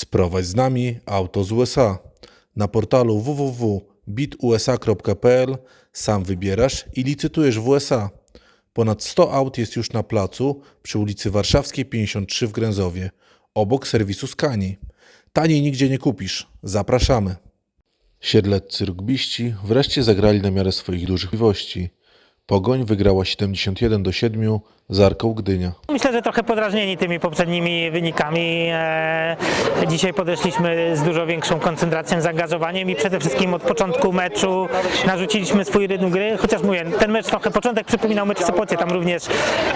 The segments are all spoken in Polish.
Sprowadź z nami auto z USA. Na portalu www.bitusa.pl sam wybierasz i licytujesz w USA. Ponad 100 aut jest już na placu przy ulicy Warszawskiej 53 w Gręzowie, obok serwisu Skani. Taniej nigdzie nie kupisz. Zapraszamy. Siedleccy rugbiści wreszcie zagrali na miarę swoich dużych możliwości. Pogoń wygrała 71 do 7 z Arką Gdynia. Myślę, że trochę podrażnieni tymi poprzednimi wynikami. E, Dzisiaj podeszliśmy z dużo większą koncentracją, zaangażowaniem i przede wszystkim od początku meczu narzuciliśmy swój rytm gry, chociaż mówię, ten mecz trochę początek przypominał mecz w Sopocie, tam również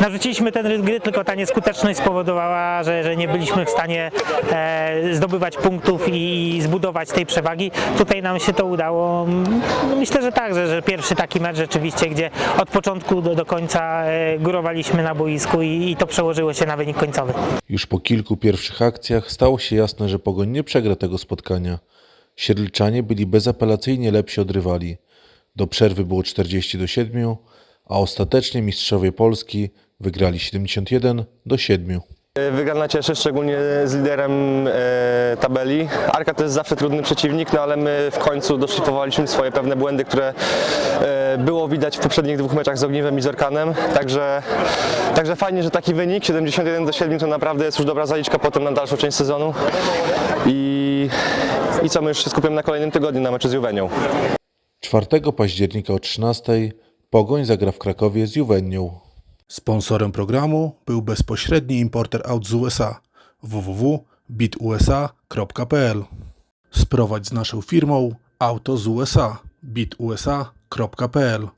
narzuciliśmy ten rytm gry, tylko ta nieskuteczność spowodowała, że, że nie byliśmy w stanie e, zdobywać punktów i zbudować tej przewagi. Tutaj nam się to udało. No Myślę, że tak, że, że pierwszy taki mecz rzeczywiście, gdzie od początku do, do końca e, górowaliśmy na boisku i, i to przełożyło się na wynik końcowy. Już po kilku pierwszych akcjach stało się jasne, że Pogoń nie przegra tego spotkania. Siedlczanie byli bezapelacyjnie lepsi od rywali. Do przerwy było 40 do 7, a ostatecznie mistrzowie Polski wygrali 71 do 7. Wygrana cieszy, szczególnie z liderem e, tabeli. Arka to jest zawsze trudny przeciwnik, no ale my w końcu doszlifowaliśmy swoje pewne błędy, które e, było widać w poprzednich dwóch meczach z Ogniwem i z Orkanem. Także, także fajnie, że taki wynik 71 do 7 to naprawdę jest już dobra zaliczka potem na dalszą część sezonu. I, i co, my już się skupiamy na kolejnym tygodniu na meczu z Juwenią. 4 października o 13 Pogoń zagra w Krakowie z Juwenią. Sponsorem programu był bezpośredni importer aut z USA www.bitusa.pl Sprowadź z naszą firmą auto z USA bitusa.pl